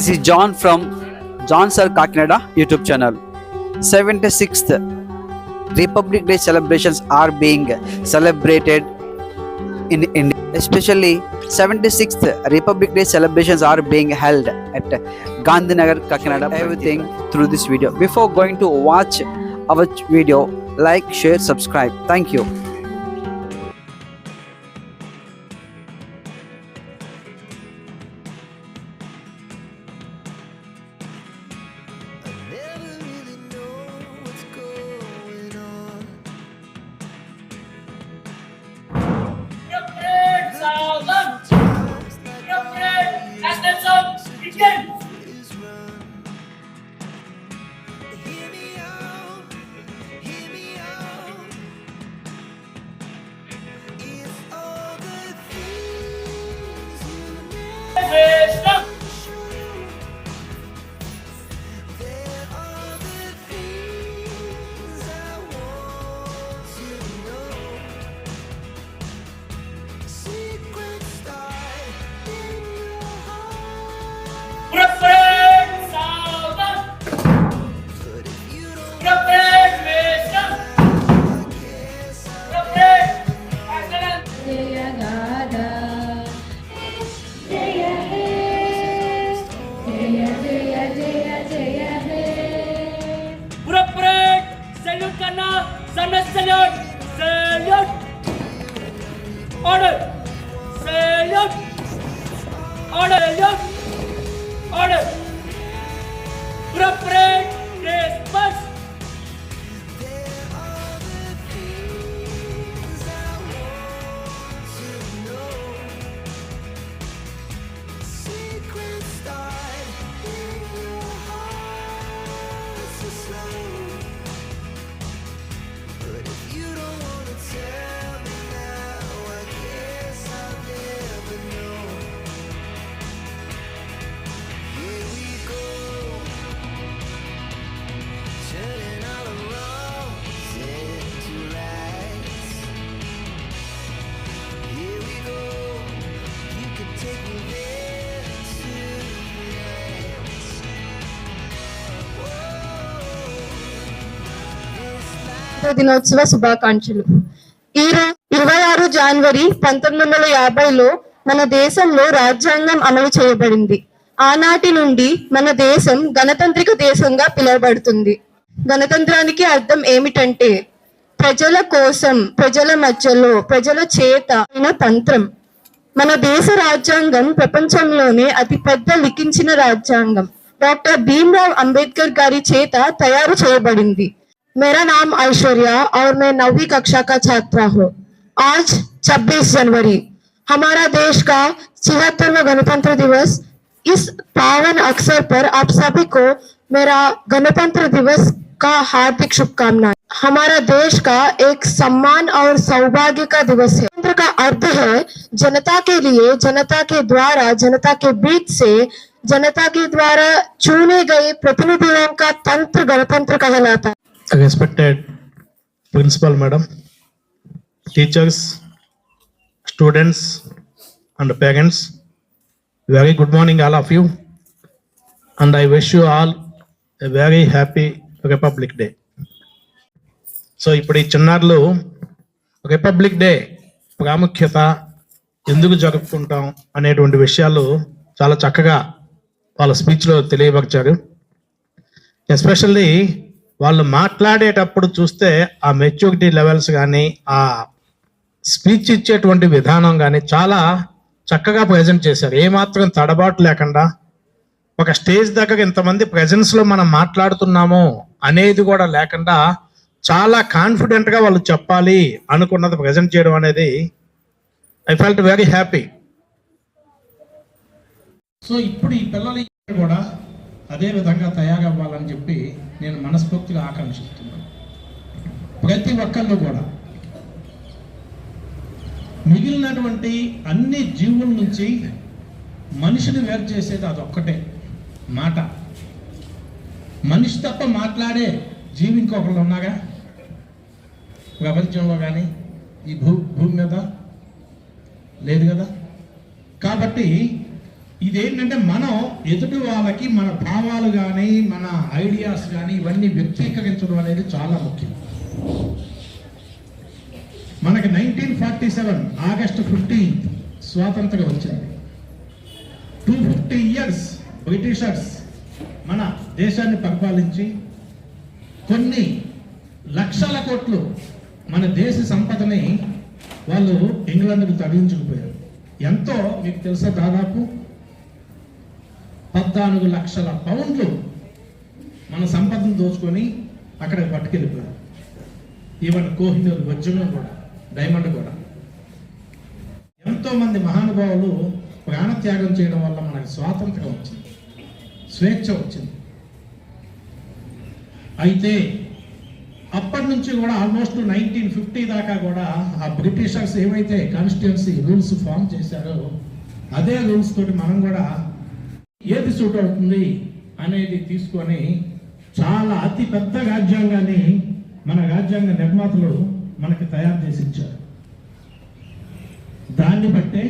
This is John from John Sir Kakinada YouTube channel. 76th Republic Day celebrations are being celebrated in India. Especially 76th Republic Day celebrations are being held at Gandhinagar, Kakinada. Everything through this video. Before going to watch our video, like, share, subscribe. Thank you. స్వాతంత్ర దినోత్సవ శుభాకాంక్షలు. ఈ ఇరవై ఆరు జనవరి పంతొమ్మిది వందల యాభైలో మన దేశంలో రాజ్యాంగం అమలు చేయబడింది. ఆనాటి నుండి మన దేశం గణతంత్రిక దేశంగా పిలువబడుతుంది. గణతంత్రానికి అర్థం ఏమిటంటే ప్రజల కోసం ప్రజల మధ్యలో ప్రజల చేత అయిన తంత్రం. మన దేశ రాజ్యాంగం ప్రపంచంలోనే అతిపెద్ద లిఖించిన రాజ్యాంగం. డాక్టర్ భీమ్రావ్ అంబేద్కర్ గారి చేత తయారు చేయబడింది. मेरा नाम ऐश्वर्या और मैं नौवीं कक्षा का छात्रा हूँ। आज 26 जनवरी। हमारा देश का छिहत्तरवा गणतंत्र दिवस। इस पावन अवसर पर आप सभी को मेरा गणतंत्र दिवस का हार्दिक शुभकामनाएँ। हमारा देश का एक सम्मान और सौभाग्य का दिवस है। गणतंत्र का अर्थ है, जनता के लिए, जनता के द्वारा, जनता के बीच से, जनता के द्वारा चुने गए प्रतिनिधियों का तंत्र गणतंत्र कहलाता है। Respected principal madam teachers students and parents very good morning all of you and I wish you all a very happy Republic Day so ఇప్పుడు ఈ చిన్నారులు రిపబ్లిక్ డే ప్రాముఖ్యత ఎందుకు జరుపుకుంటాం అనేటువంటి విషయాలు చాలా చక్కగా వాళ్ళ స్పీచ్లో తెలియపరిచారు. ఎస్పెషల్లీ వాళ్ళు మాట్లాడేటప్పుడు చూస్తే ఆ మెచ్యూరిటీ లెవెల్స్ కానీ ఆ స్పీచ్ ఇచ్చేటువంటి విధానం కానీ చాలా చక్కగా ప్రజెంట్ చేశారు. ఏమాత్రం తడబాటు లేకుండా ఒక స్టేజ్ దగ్గర ఇంతమంది ప్రజెన్స్లో మనం మాట్లాడుతున్నాము అనేది కూడా లేకుండా చాలా కాన్ఫిడెంట్గా వాళ్ళు చెప్పాలి అనుకున్నది ప్రజెంట్ చేయడం అనేది I felt very happy so ఇప్పుడు ఈ పిల్లలు కూడా అదే విధంగా తయారవ్వాలని చెప్పి నేను మనస్ఫూర్తిగా ఆకాంక్షిస్తున్నాను. ప్రతి ఒక్కళ్ళు కూడా మిగిలినటువంటి అన్ని జీవుల నుంచి మనిషిని వేరు చేసేది అదొక్కటే మాట. మనిషి తప్ప మాట్లాడే జీవి ఇంకొకళ్ళు ఉన్నాగా ప్రపంచంలో కానీ ఈ భూ భూమి మీద? లేదు కదా? కాబట్టి ఇదేంటంటే మనం ఎదుటి వాళ్ళకి మన భావాలు కానీ మన ఐడియాస్ కానీ ఇవన్నీ వ్యక్తీకరించడం అనేది చాలా ముఖ్యం. మనకి nineteen forty seven August fifteenth స్వాతంత్రం వచ్చింది. టూ ఫిఫ్టీ ఇయర్స్ బ్రిటిషర్స్ మన దేశాన్ని పరిపాలించి కొన్ని లక్షల కోట్లు మన దేశ సంపదని వాళ్ళు ఇంగ్లాండ్కి తరలించుకుపోయారు. ఎంతో మీకు తెలుసా దాదాపు? పద్నాలుగు లక్షల పౌండ్లు మన సంపదను దోచుకొని అక్కడ పట్టుకెళ్ళిపోయారు. ఈవెన్ కోహినూరు వజ్రం కూడా డైమండ్ కూడా. ఎంతో మంది మహానుభావులు ప్రాణత్యాగం చేయడం వల్ల మనకు స్వాతంత్రం వచ్చింది స్వేచ్ఛ వచ్చింది. అయితే అప్పటి నుంచి కూడా ఆల్మోస్ట్ నైన్టీన్ ఫిఫ్టీ దాకా కూడా ఆ బ్రిటిషర్స్ ఏవైతే కాన్స్టిట్యున్సీ రూల్స్ ఫామ్ చేశారో అదే రూల్స్ తోటి మనం కూడా ఏది సూట్ అవుతుంది అనేది తీసుకొని చాలా అతి పెద్ద రాజ్యాంగాన్ని మన రాజ్యాంగ నిర్మాతలు మనకి తయారు చేసి ఇచ్చారు దాన్ని బట్టే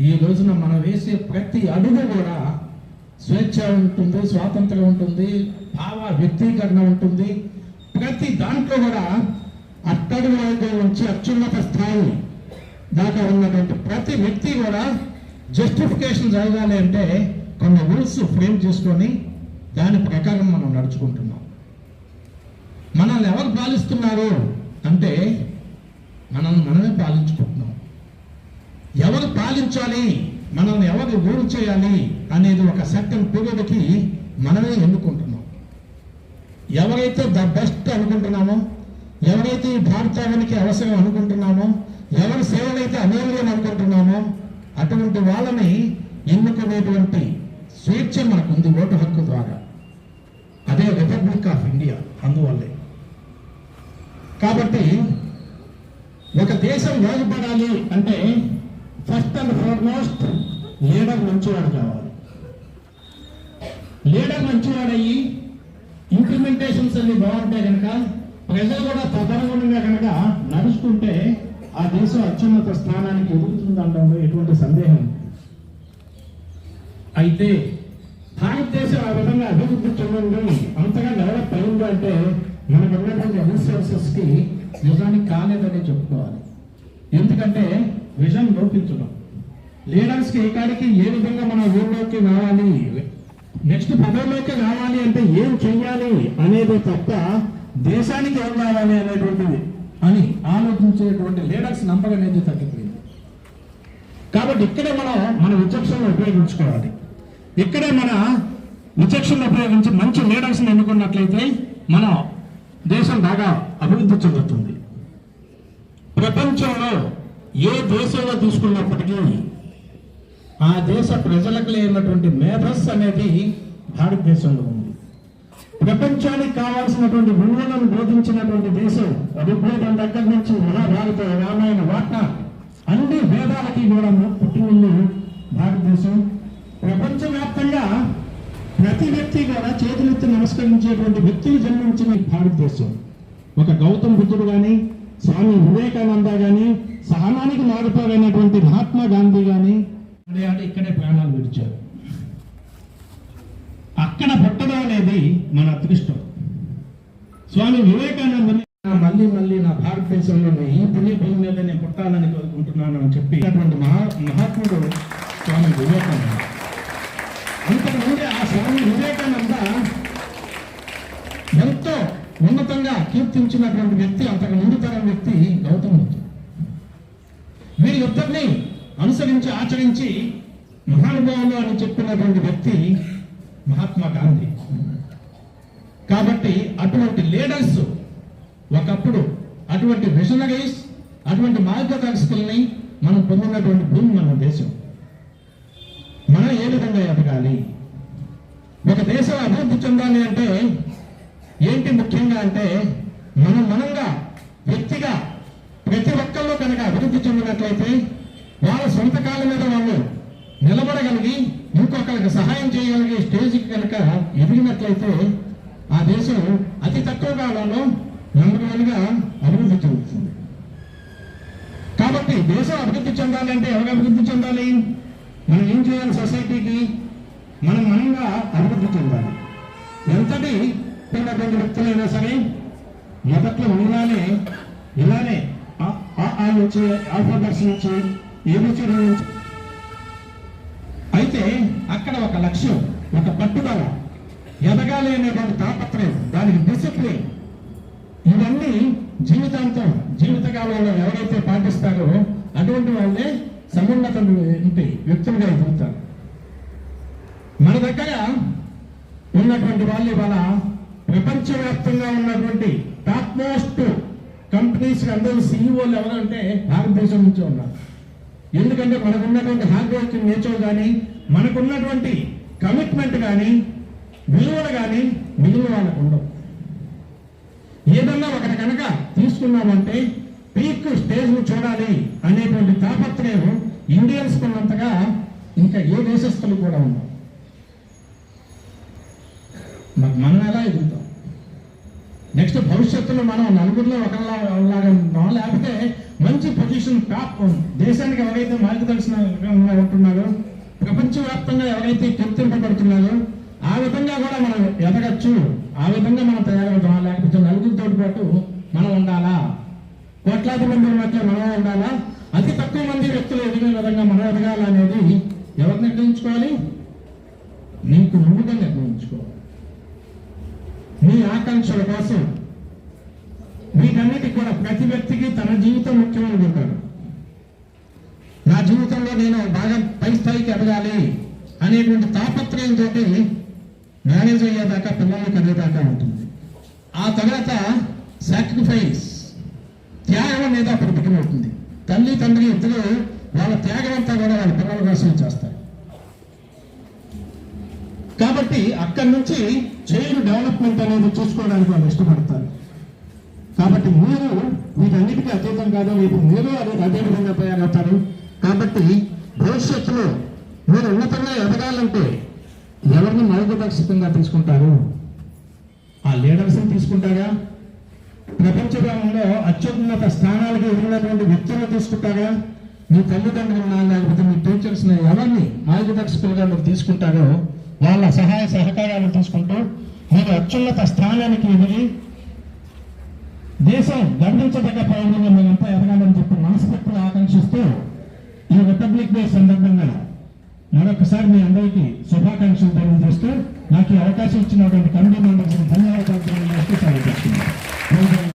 ఈ రోజున మనం వేసే ప్రతి అడుగు కూడా స్వేచ్ఛ ఉంటుంది స్వాతంత్రం ఉంటుంది భావ వ్యక్తీకరణ ఉంటుంది. ప్రతి దాంట్లో కూడా అట్టడుగు వర్గం నుంచి అత్యున్నత స్థాయి దాకా ఉన్నటువంటి ప్రతి వ్యక్తి కూడా జస్టిఫికేషన్ జరగాలి అంటే కొన్ని రూల్స్ ఫ్రేమ్ చేసుకొని దాని ప్రకారం మనం నడుచుకుంటున్నాం. మనల్ని ఎవరు పాలిస్తున్నారు అంటే మనల్ని మనమే పాలించుకుంటున్నాం. ఎవరు పాలించాలి మనల్ని ఎవరు రూల్ చేయాలి అనేది ఒక సెకండ్ పీరియడ్కి మనమే ఎన్నుకుంటున్నాం. ఎవరైతే ద బెస్ట్ అనుకుంటున్నామో ఎవరైతే ఈ భారతానికి అవసరం అనుకుంటున్నామో ఎవరి సేవలైతే అనేవి అనుకుంటున్నామో అటువంటి వాళ్ళని ఎన్నుకునేటువంటి స్వేచ్ఛ మనకు ఉంది ఓటు హక్కు ద్వారా. అదే రిపబ్లిక్ ఆఫ్ ఇండియా అందువల్లే. కాబట్టి ఒక దేశం బాగుపడాలి అంటే ఫస్ట్ అండ్ ఫార్మోస్ట్ లీడర్ మంచివాడు కావాలి. లీడర్ మంచివాడయ్యి ఇంప్లిమెంటేషన్స్ అన్ని బాగుంటే కనుక ప్రజలు కూడా తదనుగుణంగా కనుక నడుచుకుంటే ఆ దేశం అత్యున్నత స్థానానికి ఎదుగుతుంది అనడంలో ఎటువంటి సందేహం అయితే భారతదేశం ఆ విధంగా అభివృద్ధి చెందండి అంతగా డెవలప్ అయింది అంటే మనకు ఉన్నటువంటి రిసోర్సెస్కి నిజానికి కాలేదని చెప్పుకోవాలి. ఎందుకంటే విజన్ లోపించడం. లీడర్స్కి కి కాడికి ఏ విధంగా మన ఊళ్ళోకి రావాలి? నెక్స్ట్ పదవిలోకి రావాలి అంటే ఏం చెయ్యాలి అనేది తప్ప దేశానికి ఏం కావాలి అనేటువంటిది అని ఆలోచించేటువంటి లీడర్స్ నంబర్ అనేది తగ్గిపోయింది. కాబట్టి ఇక్కడే మనం మన విచక్షణను ఉపయోగించుకోవాలి. ఇక్కడే మన విచక్షణ ఉపయోగించి మంచి లీడర్స్ని ఎన్నుకున్నట్లయితే మన దేశం బాగా అభివృద్ధి చెందుతుంది. ప్రపంచంలో ఏ దేశంలో తీసుకున్నప్పటికీ ఆ దేశ ప్రజలకు లేనటువంటి మేధస్సు అనేది భారతదేశంలో ఉంది. ప్రపంచానికి కావాల్సినటువంటి విలువలను బోధించినటువంటి దేశం ఋగ్వేదం దగ్గర నుంచి మహాభారత రామాయణ వార్త అన్ని వేదాలకి కూడా పుట్టి భారతదేశం. ప్రపంచవ్యాప్తంగా ప్రతి వ్యక్తి కూడా చేతులెత్తి నమస్కరించేటువంటి వ్యక్తులు జన్మించిన భారతదేశం. ఒక గౌతమ్ బుద్ధుడు కానీ స్వామి వివేకానంద కానీ సహనానికి మారిపోయినటువంటి మహాత్మా గాంధీ కానీ ఇక్కడే ప్రాణాలు విడిచారు. అక్కడ పుట్టడం అనేది మన అదృష్టం. స్వామి వివేకానందని మళ్ళీ మళ్ళీ నా భారతదేశంలోని ఈ పుణ్య భూమి మీద నేను పుట్టాలని కోరుకుంటున్నాను అని చెప్పి అటువంటి మహా మహాత్ముడు స్వామి వివేకానంద అంతకుముందే ఆ స్వామి వివేకానంద ఎంతో ఉన్నతంగా కీర్తించినటువంటి వ్యక్తి అంతకు ముందు తరం వ్యక్తి గౌతమ బుద్ధుడు. వీరిద్దరిని అనుసరించి ఆచరించి మహానుభావులు అని చెప్పినటువంటి వ్యక్తి మహాత్మా గాంధీ. కాబట్టి అటువంటి లీడర్స్ ఒకప్పుడు అటువంటి విజనరీస్ అటువంటి మార్గదర్శకుల్ని మనం పొందినటువంటి భూమి మన దేశం. మనం ఏ విధంగా ఎదగాలి? ఒక దేశం అభివృద్ధి చెందాలి అంటే ఏంటి ముఖ్యంగా అంటే మనం మనంగా వ్యక్తిగా ప్రతి ఒక్కళ్ళు కనుక అభివృద్ధి చెందినట్లయితే వాళ్ళ సొంత కాళ్ళ మీద వాళ్ళు నిలబడగలిగి ఇంకొకరికి సహాయం చేయగలిగే స్టేజ్కి కనుక ఎదిగినట్లయితే ఆ దేశం అతి తక్కువ కాలంలో నెంబర్ వన్గా అభివృద్ధి చెందుతుంది. కాబట్టి దేశం అభివృద్ధి చెందాలంటే ఎవరు అభివృద్ధి చెందాలి? మనం ఏం చేయాలి సొసైటీకి? మనం మనంగా అభివృద్ధి చెందాలి. ఎంతటి పేదటువంటి వ్యక్తులైనా సరే మొదట్లో ఉండాలే ఇలానే ఆ- ఆ- ఆ నుంచి ఆల్ఫాబెట్స్ నుంచి ఏబిసిడి నుంచి. అయితే అక్కడ ఒక లక్ష్యం ఒక పట్టుదల ఎదగాలి అనేటువంటి తాపత్రయం దానికి డిసిప్లిన్. ఇవన్నీ జీవితాంతం జీవితకాలంలో ఎవరైతే పాటిస్తారో అటువంటి వాళ్ళే సమున్నతలు ఉంటాయి వ్యక్తులుగా ఎదుగుతారు. మన దగ్గర ఉన్నటువంటి వాళ్ళు ఇవాళ ప్రపంచవ్యాప్తంగా ఉన్నటువంటి టాప్ మోస్ట్ కంపెనీస్ అందరూ సీఈఓలు ఎవరంటే భారతదేశం నుంచే ఉన్నారు. ఎందుకంటే మనకున్నటువంటి హార్డ్ వర్కింగ్ నేచర్ కానీ మనకున్నటువంటి కమిట్మెంట్ కానీ విలువలు కానీ మిగిలిన వాళ్ళకు ఉండవు. ఏదన్నా ఒకటి కనుక తీసుకున్నామంటే పీక్ స్టేజ్ చూడాలి అనేటువంటి తాపత్రయం ఇండియన్స్ ఉన్నంతగా ఇంకా ఏ దేశస్తులు కూడా ఉన్నాం మరి మనం ఎలా ఎదుగుతాం? నెక్స్ట్ భవిష్యత్తులో మనం నలుగురిలో ఒకలాగా ఉన్నాం లేకపోతే మంచి పొజిషన్ టాప్ దేశానికి ఎవరైతే మార్గదర్శన ఉంటున్నారో ప్రపంచవ్యాప్తంగా ఎవరైతే గుర్తింపబడుతున్నారో ఆ విధంగా కూడా మనం ఎదగచ్చు ఆ విధంగా మనం తయారవుతాం లేకపోతే నలుగురితో పాటు మనం ఉండాలా? కోట్లాది మంది ఉన్నట్లే మనం ఉండాలా అతి తక్కువ మంది వ్యక్తులు ఎదిగే విధంగా మనం ఎదగాలనేది ఎవరు నిర్ణయించుకోవాలి? నీకు నువ్వుగా నిర్ణయించుకోవాలి. మీ ఆకాంక్షల కోసం వీటన్నిటికి కూడా ప్రతి వ్యక్తికి తన జీవితం ముఖ్యమని ఉంటాడు నా జీవితంలో నేను బాగా పై స్థాయికి ఎదగాలి అనేటువంటి తాపత్రయంతో మ్యారేజ్ అయ్యేదాకా పిల్లల్ని కనేదాకా ఉంటుంది. ఆ తర్వాత సాక్రిఫైస్ త్యాగం అనేది అక్కడ బిగినవుతుంది తల్లి తండ్రి ఇద్దరు వాళ్ళ త్యాగం అంతా కూడా వాళ్ళ పిల్లల కోసం చేస్తారు. కాబట్టి అక్కడి నుంచి చైల్డ్ డెవలప్మెంట్ అనేది చూసుకోవడానికి వాళ్ళు ఇష్టపడతారు. కాబట్టి మీరు వీటన్నిటికీ అతీతం కాదు మీకు మీరు అదే అదే విధంగా తయారవుతారు. కాబట్టి భవిష్యత్తులో మీరు ఉన్నతంగా ఎదగాలంటే ఎవరిని మార్గదర్శకంగా తీసుకుంటారు? ఆ లీడర్స్ని తీసుకుంటారా? ప్రపంచంలో అత్యున్నత స్థానాలకు ఉన్నటువంటి వ్యక్తులను తీసుకుంటారా? మీ తల్లిదండ్రులను లేకపోతే మీ టీచర్స్ని ఎవరిని మార్గదర్శకులుగా మీరు తీసుకుంటారో వాళ్ళ సహాయ సహకారాలు తీసుకుంటూ మీరు అత్యున్నత స్థానానికి ఎదిగి దేశం గర్వించదగ్గ పౌరులుగా మేమంతా ఎదగాలని చెప్పి మనస్ఫూర్తిగా ఆకాంక్షిస్తూ ఈ రిపబ్లిక్ డే సందర్భంగా మరొకసారి మీ అందరికీ శుభాకాంక్షలు తెలియజేస్తూ నాకు ఈ అవకాశం ఇచ్చినటువంటి కమిటీ మెంబర్స్ ధన్యవాదాలు Thank you.